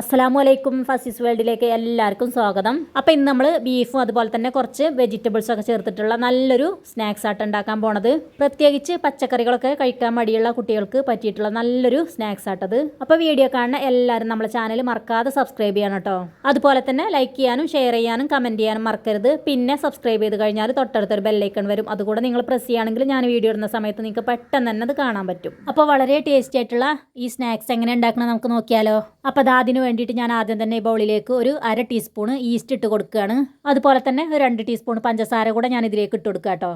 അസ്സലാമു വലൈക്കും ഫസീസ് വേൾഡിലേക്ക് എല്ലാവർക്കും സ്വാഗതം. അപ്പോൾ ഇന്ന് നമ്മൾ ബീഫും അതുപോലെ തന്നെ കുറച്ച് വെജിറ്റബിൾസും ഒക്കെ ചേർത്തിട്ടുള്ള നല്ലൊരു സ്നാക്സ് ആട്ട് ഉണ്ടാക്കാൻ പോണത്. പ്രത്യേകിച്ച് പച്ചക്കറികളൊക്കെ കഴിക്കാൻ മടിയുള്ള കുട്ടികൾക്ക് പറ്റിയിട്ടുള്ള നല്ലൊരു സ്നാക്സ് ആട്ടത്. അപ്പോൾ വീഡിയോ കാണുന്ന എല്ലാവരും നമ്മുടെ ചാനൽ മറക്കാതെ സബ്സ്ക്രൈബ് ചെയ്യണം കേട്ടോ. അതുപോലെ തന്നെ ലൈക്ക് ചെയ്യാനും ഷെയർ ചെയ്യാനും കമന്റ് ചെയ്യാനും മറക്കരുത്. പിന്നെ സബ്സ്ക്രൈബ് ചെയ്ത് കഴിഞ്ഞാൽ തൊട്ടടുത്തൊരു ബെല്ലൈക്കൺ വരും. അതുകൂടെ നിങ്ങൾ പ്രസ് ചെയ്യുകയാണെങ്കിൽ ഞാൻ വീഡിയോ ഇടുന്ന സമയത്ത് നിങ്ങൾക്ക് പെട്ടെന്ന് തന്നെ അത് കാണാൻ പറ്റും. അപ്പോൾ വളരെ ടേസ്റ്റി ആയിട്ടുള്ള ഈ സ്നാക്സ് എങ്ങനെ ഉണ്ടാക്കണം നമുക്ക് നോക്കിയാലോ. അപ്പോൾ അത് അതിന് വേണ്ടിയിട്ട് ഞാൻ ആദ്യം തന്നെ ബൗളിലേക്ക് ഒരു അര ടീസ്പൂൺ ഈസ്റ്റ് ഇട്ട് കൊടുക്കുകയാണ്. അതുപോലെ തന്നെ ഒരു രണ്ട് ടീസ്പൂൺ പഞ്ചസാര കൂടെ ഞാൻ ഇതിലേക്ക് ഇട്ട് കൊടുക്കുക കേട്ടോ.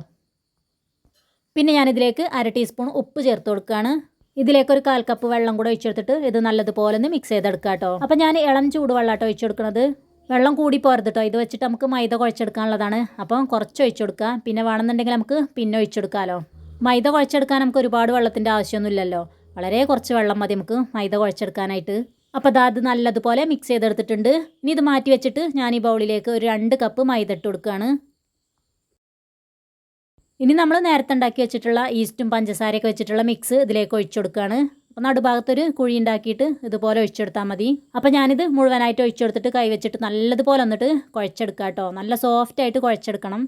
പിന്നെ ഞാനിതിലേക്ക് അര ടീസ്പൂൺ ഉപ്പ് ചേർത്ത് കൊടുക്കുകയാണ്. ഇതിലേക്ക് ഒരു കാൽ കപ്പ് വെള്ളം കൂടെ ഒഴിച്ചെടുത്തിട്ട് ഇത് നല്ലതുപോലെ ഒന്ന് മിക്സ് ചെയ്തെടുക്കുക കേട്ടോ. അപ്പോൾ ഞാൻ ഇളം ചൂടുവെള്ളമാട്ടോ ഒഴിച്ചു കൊടുക്കുന്നത് വെള്ളം കൂടി പോരുത് കേട്ടോ. ഇത് വെച്ചിട്ട് നമുക്ക് മൈദ കുഴച്ചെടുക്കാനുള്ളതാണ്. അപ്പം കുറച്ച് ഒഴിച്ചു കൊടുക്കുക പിന്നെ വേണമെന്നുണ്ടെങ്കിൽ നമുക്ക് പിന്നെ ഒഴിച്ചെടുക്കാമല്ലോ മൈദ കുഴച്ചെടുക്കാൻ നമുക്ക് ഒരുപാട് വെള്ളത്തിന്റെ ആവശ്യമൊന്നുമില്ലല്ലോ. വളരെ കുറച്ച് വെള്ളം മതി നമുക്ക് മൈദ കുഴച്ചെടുക്കാനായിട്ട്. അപ്പോൾ അതാ അത് നല്ലതുപോലെ മിക്സ് ചെയ്തെടുത്തിട്ടുണ്ട്. ഇനി ഇത് മാറ്റി വെച്ചിട്ട് ഞാൻ ഈ ബൗളിലേക്ക് ഒരു രണ്ട് കപ്പ് മൈദ ഇട്ട് കൊടുക്കുകയാണ്. ഇനി നമ്മൾ നേരത്തെ ഉണ്ടാക്കി വെച്ചിട്ടുള്ള ഈസ്റ്റും പഞ്ചസാരയൊക്കെ വെച്ചിട്ടുള്ള മിക്സ് ഇതിലേക്ക് ഒഴിച്ചു കൊടുക്കുകയാണ്. അപ്പോൾ നടുഭാഗത്തൊരു കുഴി ഉണ്ടാക്കിയിട്ട് ഇതുപോലെ ഒഴിച്ചെടുത്താൽ മതി. അപ്പോൾ ഞാനിത് മുഴുവനായിട്ട് ഒഴിച്ചെടുത്തിട്ട് കൈ വെച്ചിട്ട് നല്ലതുപോലെ വന്നിട്ട് കുഴച്ചെടുക്കാം കേട്ടോ നല്ല സോഫ്റ്റ് ആയിട്ട് കുഴച്ചെടുക്കണം.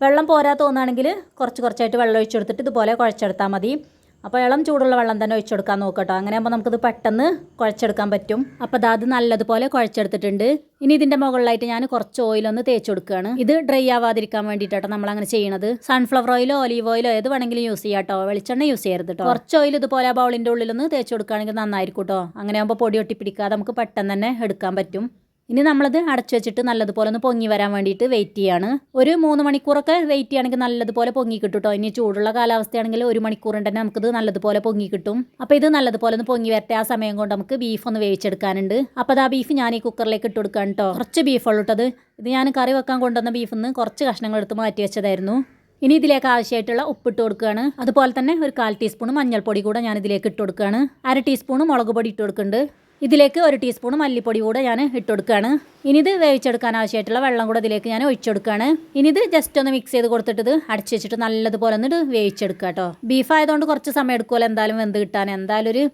വെള്ളം പോരാ തോന്നുകയാണെങ്കിൽ കുറച്ച് കുറച്ചായിട്ട് വെള്ളം ഒഴിച്ചെടുത്തിട്ട് ഇതുപോലെ കുഴച്ചെടുത്താൽ മതി. അപ്പോൾ ഇളം ചൂടുള്ള വെള്ളം തന്നെ ഒഴിച്ചെടുക്കാൻ നോക്കട്ടോ. അങ്ങനെ ആകുമ്പോൾ നമുക്കിത് പെട്ടെന്ന് കുഴച്ചെടുക്കാൻ പറ്റും. അപ്പോൾ അത് നല്ലതുപോലെ കുഴച്ചെടുത്തിട്ടുണ്ട്. ഇനി ഇതിന്റെ മുകളിലായിട്ട് ഞാൻ കുറച്ച് ഓയിലൊന്ന് തേച്ച് കൊടുക്കുകയാണ്. ഇത് ഡ്രൈ ആവാതിരിക്കാൻ വേണ്ടിയിട്ടോ നമ്മൾ അങ്ങനെ ചെയ്യണത് സൺഫ്ലവർ ഓയിലോ ഒലീവ് ഓയിലോ ഏത് വേണമെങ്കിലും യൂസ് ചെയ്യാം കേട്ടോ വെളിച്ചെണ്ണ യൂസ് ചെയ്യരുത് കേട്ടോ കുറച്ച് ഓയിൽ ഇതുപോലെ ബൗളിന്റെ ഉള്ളിലൊന്ന് തേച്ച് കൊടുക്കുകയാണെങ്കിൽ നന്നായിരിക്കും കേട്ടോ അങ്ങനെ ആകുമ്പോൾ പൊടി ഒട്ടിപ്പിടിക്കാതെ നമുക്ക് പെട്ടെന്ന് തന്നെ എടുക്കാൻ പറ്റും. ഇനി നമ്മളത് അടച്ചു വെച്ചിട്ട് നല്ലതുപോലെ ഒന്ന് പൊങ്ങി വരാൻ വേണ്ടിയിട്ട് വെയിറ്റ് ചെയ്യാണ്. ഒരു മൂന്ന് മണിക്കൂറൊക്കെ വെയിറ്റ് ചെയ്യുകയാണെങ്കിൽ നല്ലതുപോലെ പൊങ്ങി കിട്ടും കേട്ടോ ഇനി ചൂടുള്ള കാലാവസ്ഥയാണെങ്കിൽ ഒരു മണിക്കൂറിന്റെ തന്നെ നമുക്കിത് നല്ലതുപോലെ പൊങ്ങി കിട്ടും. അപ്പോൾ ഇത് നല്ലതുപോലെ ഒന്ന് പൊങ്ങി വരട്ടെ. ആ സമയം കൊണ്ട് നമുക്ക് ബീഫ് ഒന്ന് വേവിച്ചെടുക്കാനുണ്ട്. അപ്പോൾ അത് ആ ബീഫ് ഞാൻ ഈ കുക്കറിലേക്ക് ഇട്ട് കൊടുക്കാൻ കേട്ടോ കുറച്ച് ബീഫുള്ളൂ കേട്ടത് ഇത്. ഞാൻ കറി വെക്കാൻ കൊണ്ടുവന്ന ബീഫിൽ നിന്ന് കുറച്ച് കഷ്ണങ്ങൾ എടുത്ത് മാറ്റി വെച്ചതായിരുന്നു. ഇനി ഇതിലേക്ക് ആവശ്യമായിട്ടുള്ള ഉപ്പിട്ട് കൊടുക്കുകയാണ് അതുപോലെ തന്നെ ഒരു കാൽ ടീസ്പൂൺ മഞ്ഞൾപ്പൊടി കൂടെ ഞാൻ ഇതിലേക്ക് ഇട്ട് കൊടുക്കുകയാണ് അര ടീസ്പൂൺ മുളക് പൊടി ഇട്ട് കൊടുക്കുന്നുണ്ട്. ഇതിലേക്ക് ഒരു ടീസ്പൂൺ മല്ലിപ്പൊടി കൂടെ ഞാൻ ഇട്ട് കൊടുക്കുകയാണ് ഇനി ഇത് വേവിച്ചെടുക്കാൻ ആവശ്യമായിട്ടുള്ള വെള്ളം കൂടെ ഇതിലേക്ക് ഞാൻ ഒഴിച്ചു കൊടുക്കുകയാണ് ഇനി ഇത് ജസ്റ്റ് ഒന്ന് മിക്സ് ചെയ്ത് കൊടുത്തിട്ട് ഇത് വെച്ചിട്ട് നല്ലതുപോലെ ഒന്ന് വേവിച്ചെടുക്കുക കേട്ടോ. ബീഫ് ആയതുകൊണ്ട് കുറച്ച് സമയം എടുക്കുമല്ലോ എന്തായാലും വെന്ത് കിട്ടാൻ. എന്തായാലും ഒരു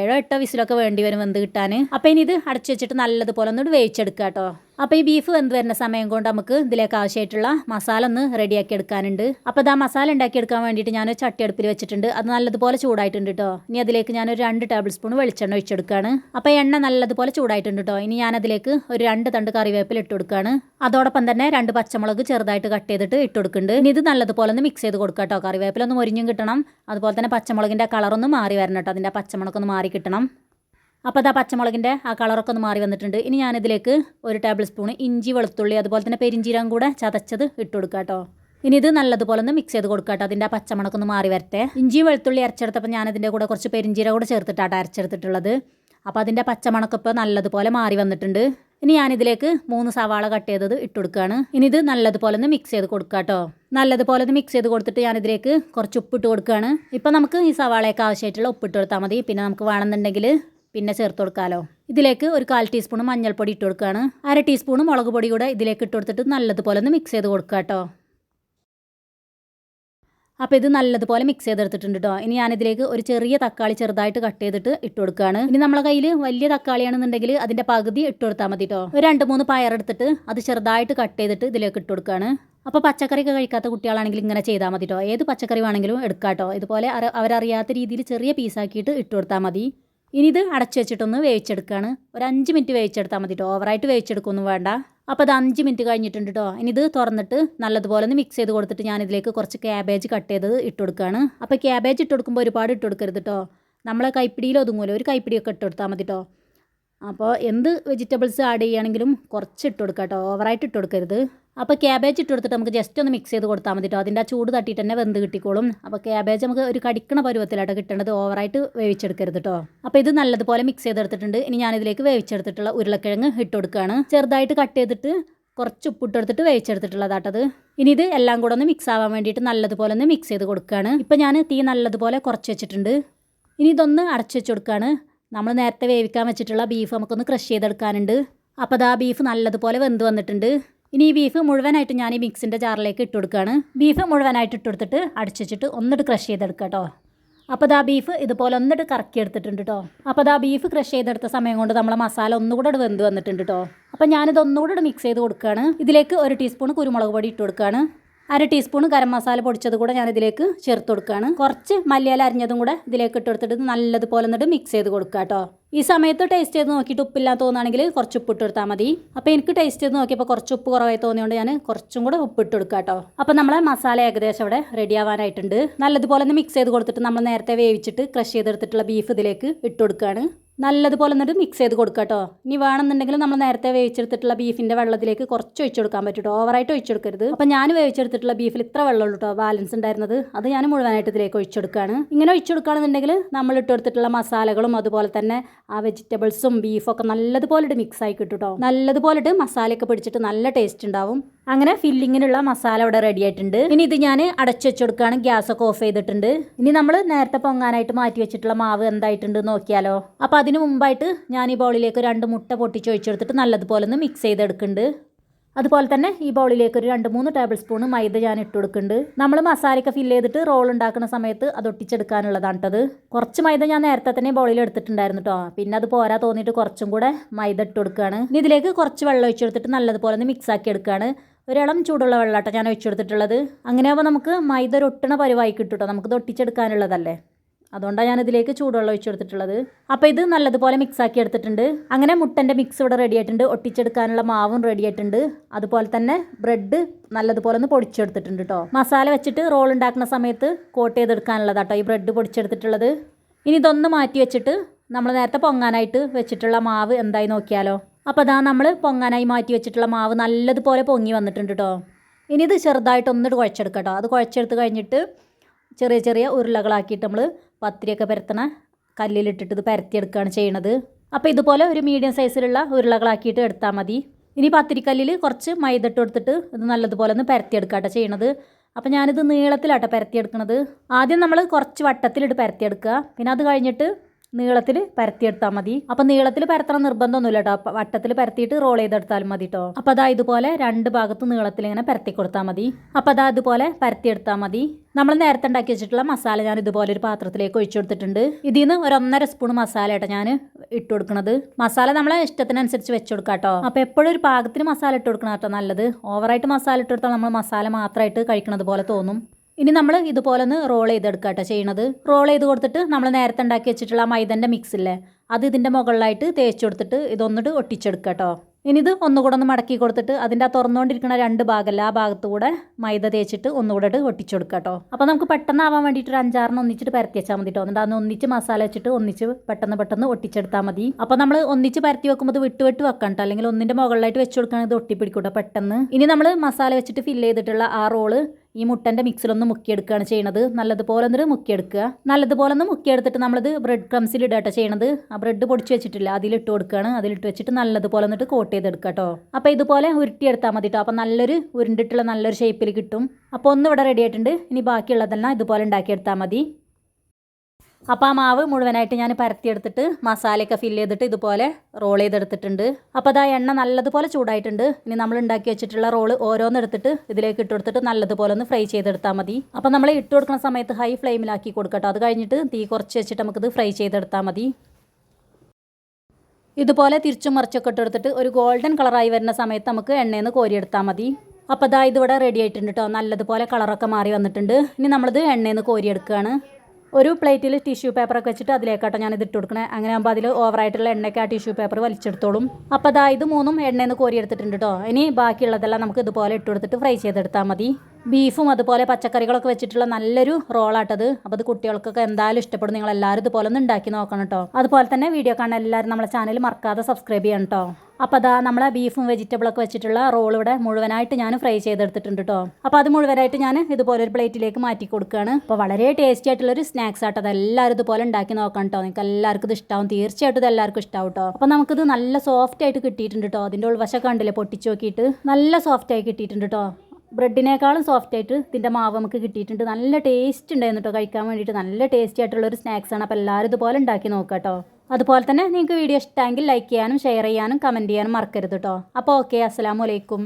ഏഴോ എട്ടോ വിസിലൊക്കെ വേണ്ടി വരും വെന്ത് കിട്ടാൻ. അപ്പോൾ ഇനി ഇത് അടച്ചു വെച്ചിട്ട് നല്ലതുപോലെ ഒന്ന് വേവിച്ചെടുക്കുക കേട്ടോ. അപ്പോൾ ഈ ബീഫ് വെന്ത് വരുന്ന സമയം കൊണ്ട് നമുക്ക് ഇതിലേക്ക് ആവശ്യമായിട്ടുള്ള മസാല ഒന്ന് റെഡിയാക്കി എടുക്കാനുണ്ട്. അപ്പോൾ ഇതാ മസാല ഉണ്ടാക്കി എടുക്കാൻ വേണ്ടിയിട്ട് ഞാനൊരു ചട്ടി അടുപ്പിൽ വെച്ചിട്ടുണ്ട്. അത് നല്ലതുപോലെ ചൂടായിട്ടുണ്ട് കേട്ടോ ഇനി അതിലേക്ക് ഞാനൊരു രണ്ട് ടേബിൾ സ്പൂൺ വെളിച്ചെണ്ണ ഒഴിച്ചെടുക്കുകയാണ് അപ്പോൾ എണ്ണ നല്ലതുപോലെ ചൂടായിട്ടുണ്ട് കേട്ടോ ഇനി ഞാനതിലേക്ക് ഒരു രണ്ട് തണ്ട് കറിവേപ്പില ഇട്ട് കൊടുക്കുകയാണ് അതോടൊപ്പം തന്നെ രണ്ട് പച്ചമുളക് ചെറുതായിട്ട് കട്ട് ചെയ്തിട്ട് ഇട്ട് കൊടുക്കുന്നുണ്ട്. ഇനി ഇത് നല്ലതുപോലെ ഒന്ന് മിക്സ് ചെയ്ത് കൊടുക്കുക കേട്ടോ കറിവേപ്പില ഒന്ന് മുരിഞ്ഞും കിട്ടണം. അതുപോലെ തന്നെ പച്ചമുളകിന്റെ കളറൊന്ന് മാറി വരണം കേട്ടോ അതിന്റെ പച്ചമുളകൊന്ന് മാറി കിട്ടണം. അപ്പോൾ അതാ പച്ചമുളകിന്റെ ആ കളറൊക്കെ ഒന്ന് മാറി വന്നിട്ടുണ്ട്. ഇനി ഞാനിതിലേക്ക് ഒരു ടേബിൾ സ്പൂൺ ഇഞ്ചി വെളുത്തുള്ളി അതുപോലെ തന്നെ പെരിഞ്ചീരം കൂടെ ചതച്ചത് ഇട്ട് കൊടുക്കുക കേട്ടോ ഇനി ഇത് നല്ലതുപോലെ ഒന്ന് മിക്സ് ചെയ്ത് കൊടുക്കുക കേട്ടോ അതിന്റെ ആ പച്ചമുളകൊന്ന് മാറി വരട്ടെ. ഇഞ്ചി വെളുത്തുള്ളി അരച്ചെടുത്തപ്പോൾ ഞാനതിന്റെ കൂടെ കുറച്ച് പെരിഞ്ചീരം കൂടെ ചേർത്തിട്ടാട്ടോ അരച്ചെടുത്തിട്ടുള്ളത്. അപ്പോൾ അതിന്റെ പച്ചമണക്ക് ഇപ്പോൾ നല്ലതുപോലെ മാറി വന്നിട്ടുണ്ട്. ഇനി ഞാനിതിലേക്ക് മൂന്ന് സവാള കട്ട് ചെയ്തത് ഇട്ട് കൊടുക്കുകയാണ് ഇനി ഇത് നല്ലതുപോലെ ഒന്ന് മിക്സ് ചെയ്ത് കൊടുക്കുക കേട്ടോ നല്ലതുപോലെ ഒന്ന് മിക്സ് ചെയ്ത് കൊടുത്തിട്ട് ഞാനിതിലേക്ക് കുറച്ച് ഉപ്പിട്ട് കൊടുക്കുകയാണ് ഇപ്പം നമുക്ക് ഈ സവാളയൊക്കെ ആവശ്യമായിട്ടുള്ള ഉപ്പിട്ട് കൊടുത്താൽ മതി. പിന്നെ നമുക്ക് വേണമെന്നുണ്ടെങ്കിൽ പിന്നെ ചേർത്ത് കൊടുക്കാമല്ലോ ഇതിലേക്ക് ഒരു കാൽ ടീസ്പൂൺ മഞ്ഞൾപ്പൊടി ഇട്ട് കൊടുക്കുകയാണ് അര ടീസ്പൂൺ മുളക് പൊടി കൂടെ ഇതിലേക്ക് ഇട്ട് കൊടുത്തിട്ട് നല്ലതുപോലെ ഒന്ന് മിക്സ് ചെയ്ത് കൊടുക്കുക കേട്ടോ. അപ്പോൾ ഇത് നല്ലതുപോലെ മിക്സ് ചെയ്തെടുത്തിട്ടുണ്ട് കേട്ടോ ഇനി ഞാനിതിലേക്ക് ഒരു ചെറിയ തക്കാളി ചെറുതായിട്ട് കട്ട് ചെയ്തിട്ട് ഇട്ട് കൊടുക്കുകയാണ് ഇനി നമ്മളെ കയ്യിൽ വലിയ തക്കാളിയാണെന്നുണ്ടെങ്കിൽ അതിന്റെ പകുതി ഇട്ട് കൊടുത്താൽ മതി കേട്ടോ ഒരു രണ്ട് മൂന്ന് പയറെടുത്തിട്ട് അത് ചെറുതായിട്ട് കട്ട് ചെയ്തിട്ട് ഇതിലേക്ക് ഇട്ട് കൊടുക്കുകയാണ് അപ്പോൾ പച്ചക്കറിയൊക്കെ കഴിക്കാത്ത കുട്ടികളാണെങ്കിൽ ഇങ്ങനെ ചെയ്താൽ മതി കേട്ടോ ഏത് പച്ചക്കറി വേണമെങ്കിലും എടുക്കാം കേട്ടോ ഇതുപോലെ അവരറിയാത്ത രീതിയിൽ ചെറിയ പീസാക്കിയിട്ട് ഇട്ട് കൊടുത്താൽ മതി. ഇനി ഇത് അടച്ചു വെച്ചിട്ടൊന്ന് വേവിച്ചെടുക്കുകയാണ് ഒരു അഞ്ച് മിനിറ്റ് വേവിച്ചെടുത്താൽ മതി കേട്ടോ ഓവറായിട്ട് വേവിച്ചെടുക്കൊന്നും വേണ്ട. അപ്പോൾ അത് അഞ്ച് മിനിറ്റ് കഴിഞ്ഞിട്ടുണ്ട് കേട്ടോ ഇനി ഇത് തുറന്നിട്ട് നല്ലതുപോലെ ഒന്ന് മിക്സ് ചെയ്ത് കൊടുത്തിട്ട് ഞാൻ ഇതിലേക്ക് കുറച്ച് ക്യാബേജ് കട്ട് ചെയ്തത് ഇട്ട് കൊടുക്കുകയാണ് അപ്പോൾ ക്യാബേജ് ഇട്ട് കൊടുക്കുമ്പോൾ ഒരുപാട് ഇട്ട് കൊടുക്കരുത് കേട്ടോ നമ്മളെ കൈപ്പിടിയിൽ ഒതുങ്ങൂല. ഒരു കൈപ്പിടിയൊക്കെ ഇട്ട് കൊടുത്താൽ മതി കേട്ടോ അപ്പോൾ എന്ത് വെജിറ്റബിൾസ് ആഡ് ചെയ്യുകയാണെങ്കിലും കുറച്ച് ഇട്ട് കൊടുക്കുക കേട്ടോ ഓവറായിട്ട് ഇട്ട് കൊടുക്കരുത്. അപ്പോൾ ക്യാബേജ് ഇട്ട് കൊടുത്തിട്ട് നമുക്ക് ജസ്റ്റ് ഒന്ന് മിക്സ് ചെയ്ത് കൊടുത്താൽ മതി കേട്ടോ അതിന്റെ ആ ചൂട് തട്ടിയിട്ട് തന്നെ വെന്ത് കിട്ടിക്കോളും. അപ്പോൾ ക്യാബേജ് നമുക്ക് ഒരു കടിക്കണ പരുവത്തിലാട്ടോ കിട്ടേണ്ടത് ഓവറായിട്ട് വേവിച്ചെടുക്കരുത് കേട്ടോ അപ്പോൾ ഇത് നല്ലതുപോലെ മിക്സ് ചെയ്തെടുത്തിട്ടുണ്ട്. ഇനി ഞാനിതിലേക്ക് വേവിച്ചെടുത്തിട്ടുള്ള ഉരുളക്കിഴങ്ങ് ഇട്ട് കൊടുക്കുകയാണ് ചെറുതായിട്ട് കട്ട് ചെയ്തിട്ട് കുറച്ച് ഉപ്പിട്ട് എടുത്തിട്ട് വേവിച്ചെടുത്തിട്ടുള്ളതാട്ടത് ഇനി ഇത് എല്ലാം കൂടെ ഒന്ന് മിക്സ് ആവാൻ വേണ്ടിയിട്ട് നല്ലതുപോലെ ഒന്ന് മിക്സ് ചെയ്ത് കൊടുക്കുകയാണ് ഇപ്പോൾ ഞാൻ തീ നല്ലതുപോലെ കുറച്ച് വെച്ചിട്ടുണ്ട്. ഇനി ഇതൊന്ന് അടച്ചു വെച്ച് കൊടുക്കുകയാണ് നമ്മൾ നേരത്തെ വേവിക്കാൻ വെച്ചിട്ടുള്ള ബീഫ് നമുക്കൊന്ന് ക്രഷ് ചെയ്തെടുക്കാനുണ്ട്. അപ്പോൾ അത് ആ ബീഫ് നല്ലതുപോലെ വെന്ത് വന്നിട്ടുണ്ട്. ഇനി ഈ ബീഫ് മുഴുവനായിട്ട് ഞാൻ ഈ മിക്സിന്റെ ജാറിലേക്ക് ഇട്ട് കൊടുക്കുകയാണ്. ബീഫ് മുഴുവനായിട്ട് ഇട്ട് കൊടുത്തിട്ട് അടിച്ചിട്ട് ഒന്നിട്ട് ക്രഷ് ചെയ്തെടുക്കുക കേട്ടോ. അപ്പോൾ ദാ ബീഫ് ഇതുപോലെ ഒന്നിട്ട് കറക്കി എടുത്തിട്ടുണ്ട് കേട്ടോ. അപ്പോൾ ദാ ബീഫ് ക്രഷ് ചെയ്തെടുത്ത സമയം കൊണ്ട് നമ്മളെ മസാല ഒന്നുകൂടെ വെന്ത് വന്നിട്ടുണ്ട് കേട്ടോ. അപ്പോൾ ഞാനിത് ഒന്നുകൂടെ മിക്സ് ചെയ്ത് കൊടുക്കുകയാണ്. ഇതിലേക്ക് ഒരു ടീസ്പൂൺ കുരുമുളക് പൊടി ഇട്ട് കൊടുക്കുകയാണ്. അര ടീസ്പൂൺ ഗരം മസാല പൊടിച്ചത് കൂടെ ഞാൻ ഇതിലേക്ക് ചേർത്ത് കൊടുക്കുകയാണ്. കുറച്ച് മല്ലിയില അരിഞ്ഞതും കൂടെ ഇതിലേക്ക് ഇട്ട് കൊടുത്തിട്ട് നല്ലതുപോലെ എന്നിട്ട് മിക്സ് ചെയ്ത് കൊടുക്കുക കേട്ടോ. ഈ സമയത്ത് ടേസ്റ്റ് ചെയ്ത് നോക്കിയിട്ട് ഉപ്പില്ലാന്ന് തോന്നുകയാണെങ്കിൽ കുറച്ച് ഉപ്പ് ഇട്ട് കൊടുത്താൽ മതി. അപ്പോൾ എനിക്ക് ടേസ്റ്റ് ചെയ്ത് നോക്കിയപ്പോൾ കുറച്ച് ഉപ്പ് കുറവായി തോന്നിയതുകൊണ്ട് ഞാൻ കുറച്ചും കൂടെ ഉപ്പ് ഇട്ട് കൊടുക്കുക കേട്ടോ. അപ്പോൾ നമ്മളെ മസാല ഏകദേശം അവിടെ റെഡി ആവാനായിട്ടുണ്ട്. നല്ലതുപോലെ ഒന്ന് മിക്സ് ചെയ്ത് കൊടുത്തിട്ട് നമ്മൾ നേരത്തെ വേവിച്ചിട്ട് ക്രഷ് ചെയ്തെടുത്തിട്ടുള്ള ബീഫ് ഇതിലേക്ക് ഇട്ട് കൊടുക്കുകയാണ്. നല്ലതുപോലെ എന്നിട്ട് മിക്സ് ചെയ്ത് കൊടുക്കുക കേട്ടോ. ഇനി വേണമെന്നുണ്ടെങ്കിൽ നമ്മൾ നേരത്തെ വേവിച്ചെടുത്തിട്ടുള്ള ബീഫിന്റെ വെള്ളത്തിലേക്ക് കുറച്ച് ഒഴിച്ചു കൊടുക്കാൻ പറ്റും ഓവറായിട്ട് ഒഴിച്ചു കൊടുക്കരുത്. അപ്പോൾ ഞാൻ വേവിച്ചെടുത്തിട്ടുള്ള ബീഫിൽ ഇത്ര വെള്ളമുള്ളൂ കേട്ടോ ബാലൻസ് ഉണ്ടായിരുന്നത്. അത് ഞാൻ മുഴുവനായിട്ട് ഇതിലേക്ക് ഒഴിച്ചു കൊടുക്കുകയാണ് ഇങ്ങനെ ഒഴിച്ചു കൊടുക്കുകയാണെന്നുണ്ടെങ്കിൽ നമ്മൾ ഇട്ട് കൊടുത്തിട്ടുള്ള മസാലകളും അതുപോലെ തന്നെ ആ വെജിറ്റബിൾസും ബീഫൊക്കെ നല്ലതുപോലെ ഇട്ട് മിക്സ് ആയി കിട്ടും കേട്ടോ. നല്ലതുപോലെ ഇട്ട് മസാലയൊക്കെ പിടിച്ചിട്ട് നല്ല ടേസ്റ്റ് ഉണ്ടാവും. അങ്ങനെ ഫില്ലിങ്ങിനുള്ള മസാല ഇവിടെ റെഡി ആയിട്ടുണ്ട്. ഇനി ഇത് ഞാൻ അടച്ചു ഗ്യാസ് ഒക്കെ ഓഫ് ചെയ്തിട്ടുണ്ട്. ഇനി നമ്മൾ നേരത്തെ പൊങ്ങാനായിട്ട് മാറ്റി വെച്ചിട്ടുള്ള മാവ് എന്തായിട്ടുണ്ട് നോക്കിയാലോ. അപ്പോൾ അതിന് മുമ്പായിട്ട് ഞാൻ ഈ ബൗളിലേക്ക് രണ്ട് മുട്ട പൊട്ടിച്ച് ഒഴിച്ചെടുത്തിട്ട് നല്ലതുപോലെ ഒന്ന് മിക്സ് ചെയ്തെടുക്കുന്നുണ്ട്. അതുപോലെ തന്നെ ഈ ബൗളിലേക്ക് ഒരു രണ്ട് മൂന്ന് ടേബിൾ സ്പൂൺ മൈദ ഞാൻ ഇട്ട് കൊടുക്കുന്നുണ്ട്. നമ്മൾ മസാലയൊക്കെ ഫില്ല് ചെയ്തിട്ട് റോൾ ഉണ്ടാക്കുന്ന സമയത്ത് അത് ഒട്ടിച്ചെടുക്കാനുള്ളതാണ് കേട്ടത് കുറച്ച് മൈദ ഞാൻ നേരത്തെ തന്നെ ബൗളിൽ എടുത്തിട്ടുണ്ടായിരുന്നു കേട്ടോ പിന്നെ അത് പോരാ തോന്നിയിട്ട് കുറച്ചും കൂടെ മൈദ ഇട്ട് കൊടുക്കുകയാണ് ഇതിലേക്ക് കുറച്ച് വെള്ളം ഒഴിച്ചെടുത്തിട്ട് നല്ലതുപോലെ ഒന്ന് മിക്സ് ആക്കി എടുക്കുകയാണ് ഒരിളം ചൂടുള്ള വെള്ളമാട്ടോ ഞാൻ ഒഴിച്ചെടുത്തിട്ടുള്ളത്. അങ്ങനെ ആകുമ്പോൾ നമുക്ക് മൈദ ഒട്ടണ പരുവായി കിട്ടും കേട്ടോ നമുക്കിത് ഒട്ടിച്ചെടുക്കാനുള്ളതല്ലേ? അതുകൊണ്ടാണ് ഞാൻ ഇതിലേക്ക് ചൂടുവെള്ളം ഒഴിച്ചു കൊടുത്തിട്ടുള്ളത് അപ്പോൾ ഇത് നല്ലതുപോലെ മിക്സ് ആക്കി എടുത്തിട്ടുണ്ട്. അങ്ങനെ മുട്ടന്റെ മിക്സ് ഇവിടെ റെഡി ആയിട്ടുണ്ട്. ഒട്ടിച്ചെടുക്കാനുള്ള മാവും റെഡി ആയിട്ടുണ്ട്. അതുപോലെ തന്നെ ബ്രെഡ് നല്ലതുപോലെ ഒന്ന് പൊടിച്ചെടുത്തിട്ടുണ്ട് കേട്ടോ മസാല വെച്ചിട്ട് റോൾ ഉണ്ടാക്കുന്ന സമയത്ത് കോട്ട് ചെയ്തെടുക്കാനുള്ളതാട്ടോ ഈ ബ്രെഡ് പൊടിച്ചെടുത്തിട്ടുള്ളത്. ഇനി ഇതൊന്ന് മാറ്റി വെച്ചിട്ട് നമ്മൾ നേരത്തെ പൊങ്ങാനായിട്ട് വെച്ചിട്ടുള്ള മാവ് എന്തായി നോക്കിയാലോ? അപ്പോൾ അതാ നമ്മൾ പൊങ്ങാനായി മാറ്റി വെച്ചിട്ടുള്ള മാവ് നല്ലതുപോലെ പൊങ്ങി വന്നിട്ടുണ്ട് കേട്ടോ ഇനി ഇത് ചെറുതായിട്ട് ഒന്നിട്ട് കുഴച്ചെടുക്കട്ടോ കേട്ടോ അത് കുഴച്ചെടുത്ത് കഴിഞ്ഞിട്ട് ചെറിയ ചെറിയ ഉരുളകളാക്കിയിട്ട് നമ്മൾ പത്തിരിയൊക്കെ പരത്തണ കല്ലിലിട്ടിട്ട് ഇത് പരത്തിയെടുക്കുകയാണ് ചെയ്യണത്. അപ്പോൾ ഇതുപോലെ ഒരു മീഡിയം സൈസിലുള്ള ഉരുളകളാക്കിയിട്ട് എടുത്താൽ മതി. ഇനി പത്തിരിക്കല്ലിൽ കുറച്ച് മൈദ ഇട്ട് കൊടുത്തിട്ട് ഇത് നല്ലതുപോലെ ഒന്ന് പരത്തിയെടുക്കാട്ടോ ചെയ്യണത്. അപ്പോൾ ഞാനിത് നീളത്തിലാട്ടോ പരത്തിയെടുക്കണത്. ആദ്യം നമ്മൾ കുറച്ച് വട്ടത്തിലിട്ട് പരത്തിയെടുക്കുക. പിന്നെ അത് കഴിഞ്ഞിട്ട് നീളത്തിൽ പരത്തിയെടുത്താൽ മതി. അപ്പൊ നീളത്തിൽ പരത്തണം നിർബന്ധമൊന്നുമില്ല കേട്ടോ വട്ടത്തിൽ പരത്തിയിട്ട് റോൾ ചെയ്തെടുത്താലും മതി കേട്ടോ അപ്പൊ അതാ ഇതുപോലെ രണ്ട് ഭാഗത്ത് നീളത്തിൽ ഇങ്ങനെ പരത്തി കൊടുത്താൽ മതി. അപ്പൊ അതാ ഇതുപോലെ പരത്തിയെടുത്താൽ മതി. നമ്മൾ നേരത്തെ ഉണ്ടാക്കി വെച്ചിട്ടുള്ള മസാല ഞാൻ ഇതുപോലെ ഒരു പാത്രത്തിലേക്ക് ഒഴിച്ചു കൊടുത്തിട്ടുണ്ട്. ഇതിൽ നിന്ന് ഒരു ഒന്നര സ്പൂൺ മസാല കേട്ടോ ഞാൻ ഇട്ട് കൊടുക്കുന്നത് മസാല നമ്മളെ ഇഷ്ടത്തിനനുസരിച്ച് വെച്ച് കൊടുക്കാം കേട്ടോ അപ്പോൾ എപ്പോഴും ഒരു പാകത്തിന് മസാല ഇട്ട് കൊടുക്കണം കേട്ടോ നല്ലത്. ഓവറായിട്ട് മസാല ഇട്ട് കൊടുത്താൽ നമ്മൾ മസാല മാത്രമായിട്ട് കഴിക്കണത് പോലെ തോന്നും. ഇനി നമ്മൾ ഇതുപോലെ ഒന്ന് റോൾ ചെയ്തെടുക്കുക കേട്ടോ ചെയ്യണത് റോൾ ചെയ്ത് കൊടുത്തിട്ട് നമ്മൾ നേരത്തെ ഉണ്ടാക്കി വെച്ചിട്ടുള്ള മൈദന്റെ മിക്സ് ഇല്ലേ? അത് ഇതിന്റെ മുകളിലായിട്ട് തേച്ച് കൊടുത്തിട്ട് ഇതൊന്നിട്ട് ഒട്ടിച്ചെടുക്കുക കേട്ടോ ഇനി ഇത് ഒന്നുകൂടെ ഒന്ന് മടക്കി കൊടുത്തിട്ട് അതിന്റെ തുറന്നുകൊണ്ടിരിക്കുന്ന രണ്ട് ഭാഗമല്ല ആ ഭാഗത്ത് കൂടെ മൈദ തേച്ചിട്ട് ഒന്നുകൂടെ ഒട്ടിച്ചു കേട്ടോ അപ്പോൾ നമുക്ക് പെട്ടെന്ന് ആവാൻ വേണ്ടിയിട്ട് ഒരു അഞ്ചാറിന് ഒന്നിച്ചിട്ട് പരത്തി വെച്ചാൽ മതി കേട്ടോ എന്നിട്ട് അന്ന് ഒന്നിച്ച് മസാല വെച്ചിട്ട് ഒന്നിച്ച് പെട്ടെന്ന് പെട്ടെന്ന് ഒട്ടിച്ചെടുത്താൽ മതി. അപ്പോൾ നമ്മൾ ഒന്നിച്ച് പരത്തി വെക്കുമ്പോൾ ഇത് വിട്ട് വിട്ട് വെക്കണം കേട്ടോ അല്ലെങ്കിൽ ഒന്നിന്റെ മുകളിലായിട്ട് വെച്ച് കൊടുക്കുകയാണെങ്കിൽ ഇത് ഒട്ടിപ്പിടിക്കൂട്ടോ പെട്ടെന്ന്. ഇനി നമ്മൾ മസാല വെച്ചിട്ട് ഫില്ല് ചെയ്തിട്ടുള്ള ആ റോൾ ഈ മുട്ടന്റെ മിക്സിലൊന്ന് മുക്കിയെടുക്കുകയാണ് ചെയ്യണത്. നല്ലതുപോലെ ഒന്ന് മുക്കിയെടുക്കുക. നല്ലതുപോലെ ഒന്ന് മുക്കിയെടുത്തിട്ട് നമ്മളിത് ബ്രെഡ് ക്രംസിൽ ഇടാട്ടോ ചെയ്യണത്. ആ ബ്രെഡ് പൊടിച്ച് വെച്ചിട്ടില്ല. അതിലിട്ട് കൊടുക്കുകയാണ്. അതിലിട്ട് വെച്ചിട്ട് നല്ലതുപോലെ എന്നിട്ട് കോട്ട് ചെയ്തെടുക്കുക കേട്ടോ. അപ്പോൾ ഇതുപോലെ ഉരുട്ടിയെടുത്താൽ മതി കേട്ടോ. അപ്പോൾ നല്ലൊരു ഉരുണ്ടിട്ടുള്ള നല്ലൊരു ഷേപ്പിൽ കിട്ടും. അപ്പോൾ ഒന്ന് ഇവിടെ റെഡി ആയിട്ടുണ്ട്. ഇനി ബാക്കിയുള്ളതെല്ലാം ഇതുപോലെ ഉണ്ടാക്കിയെടുത്താൽ മതി. അപ്പോൾ ആ മാവ് മുഴുവനായിട്ട് ഞാൻ പരത്തിയെടുത്തിട്ട് മസാലയൊക്കെ ഫില്ല് ചെയ്തിട്ട് ഇതുപോലെ റോൾ ചെയ്തെടുത്തിട്ടുണ്ട്. അപ്പോൾ അതാ എണ്ണ നല്ലതുപോലെ ചൂടായിട്ടുണ്ട്. ഇനി നമ്മൾ ഉണ്ടാക്കി വെച്ചിട്ടുള്ള റോൾ ഓരോന്ന് എടുത്തിട്ട് ഇതിലേക്ക് ഇട്ട് കൊടുത്തിട്ട് നല്ലതുപോലെ ഒന്ന് ഫ്രൈ ചെയ്തെടുത്താൽ മതി. അപ്പോൾ നമ്മൾ ഇട്ട് കൊടുക്കുന്ന സമയത്ത് ഹൈ ഫ്ലെയിമിലാക്കി കൊടുക്കട്ടോ. അത് കഴിഞ്ഞിട്ട് തീ കുറച്ച് വെച്ചിട്ട് നമുക്കിത് ഫ്രൈ ചെയ്തെടുത്താൽ മതി. ഇതുപോലെ തിരിച്ചും മറിച്ചൊക്കെ ഇട്ടെടുത്തിട്ട് ഒരു ഗോൾഡൻ കളറായി വരുന്ന സമയത്ത് നമുക്ക് എണ്ണയിൽ നിന്ന് കോരിയെടുത്താൽ മതി. അപ്പോൾ അതാ ഇതിവിടെ റെഡി ആയിട്ടുണ്ട് കേട്ടോ നല്ലതുപോലെ കളറൊക്കെ മാറി വന്നിട്ടുണ്ട്. ഇനി നമ്മളിത് എണ്ണയിൽ നിന്ന് കോരിയെടുക്കുകയാണ്. ഒരു പ്ലേറ്റിൽ ടിഷ്യൂ പേപ്പർ ഒക്കെ വെച്ചിട്ട് അതിലേക്കാട്ടോ ഞാൻ ഇത് ഇട്ട് കൊടുക്കണേ. അങ്ങനെ ആകുമ്പോൾ അതിൽ ഓവറായിട്ടുള്ള എണ്ണയ്ക്ക് ആ ടിഷ്യൂ പേപ്പർ വലിച്ചെടുത്തോളും. അപ്പോൾ അതാ ഇത് മൂന്നും എണ്ണയിൽ നിന്ന് കോരിയെടുത്തിട്ടുണ്ട് കേട്ടോ ഇനി ബാക്കിയുള്ളതെല്ലാം നമുക്ക് ഇതുപോലെ ഇട്ട് കൊടുത്തിട്ട് ഫ്രൈ ചെയ്തെടുത്താൽ മതി. ബീഫും അതുപോലെ പച്ചക്കറികളൊക്കെ വെച്ചിട്ടുള്ള നല്ലൊരു റോളാട്ടത് അപ്പോൾ അത്. കുട്ടികൾക്കൊക്കെ എന്തായാലും ഇഷ്ടപ്പെടും. നിങ്ങൾ എല്ലാവരും ഇതുപോലെ ഒന്ന് ഉണ്ടാക്കി നോക്കണം കേട്ടോ അതുപോലെ തന്നെ വീഡിയോ കാണാൻ എല്ലാവരും നമ്മളെ ചാനൽ മറക്കാതെ സബ്സ്ക്രൈബ് ചെയ്യണം കേട്ടോ അപ്പോൾ അതാ നമ്മളെ ബീഫും വെജിറ്റബിളൊക്കെ വെച്ചിട്ടുള്ള റോൾ ഇവിടെ മുഴുവനായിട്ട് ഞാൻ ഫ്രൈ ചെയ്തെടുത്തിട്ടുണ്ട് കേട്ടോ അപ്പോൾ അത് മുഴുവനായിട്ട് ഞാൻ ഇതുപോലെ ഒരു പ്ലേറ്റിലേക്ക് മാറ്റി കൊടുക്കുകയാണ് അപ്പോൾ വളരെ ടേസ്റ്റി ആയിട്ടുള്ളൊരു സ്നാക്സ് ആട്ടോ അത് എല്ലാവരും ഇതുപോലെ ഉണ്ടാക്കി നോക്കാം കേട്ടോ നിങ്ങൾക്ക് എല്ലാവർക്കും ഇത് ഇഷ്ടമാവും തീർച്ചയായിട്ടും ഇത് എല്ലാവർക്കും ഇഷ്ടമാവും കേട്ടോ അപ്പോൾ നമുക്കിത് നല്ല സോഫ്റ്റ് ആയിട്ട് കിട്ടിയിട്ടുണ്ട് കേട്ടോ അതിന്റെ ഉൾവശം കണ്ടില്ലേ? പൊട്ടിച്ച് നോക്കിയിട്ട്. നല്ല സോഫ്റ്റ് ആയി കിട്ടിയിട്ടുണ്ട് കേട്ടോ ബ്രെഡിനേക്കാളും സോഫ്റ്റ് ആയിട്ട് ഇതിന്റെ മാവ് നമുക്ക് കിട്ടിയിട്ടുണ്ട്. നല്ല ടേസ്റ്റ് ഉണ്ടായിരുന്നു കേട്ടോ കഴിക്കാൻ വേണ്ടിയിട്ട് നല്ല ടേസ്റ്റി ആയിട്ടുള്ള ഒരു സ്നാക്സ് ആണ്. അപ്പോൾ എല്ലാവരും ഇതുപോലെ ഉണ്ടാക്കി നോക്കാം കേട്ടോ അതുപോലെ തന്നെ നിങ്ങൾക്ക് വീഡിയോ ഇഷ്ടമെങ്കിൽ ലൈക്ക് ചെയ്യാനും ഷെയർ ചെയ്യാനും കമന്റ് ചെയ്യാനും മറക്കരുത് കേട്ടോ അപ്പോൾ ഓക്കെ അസ്സാം വലൈക്കും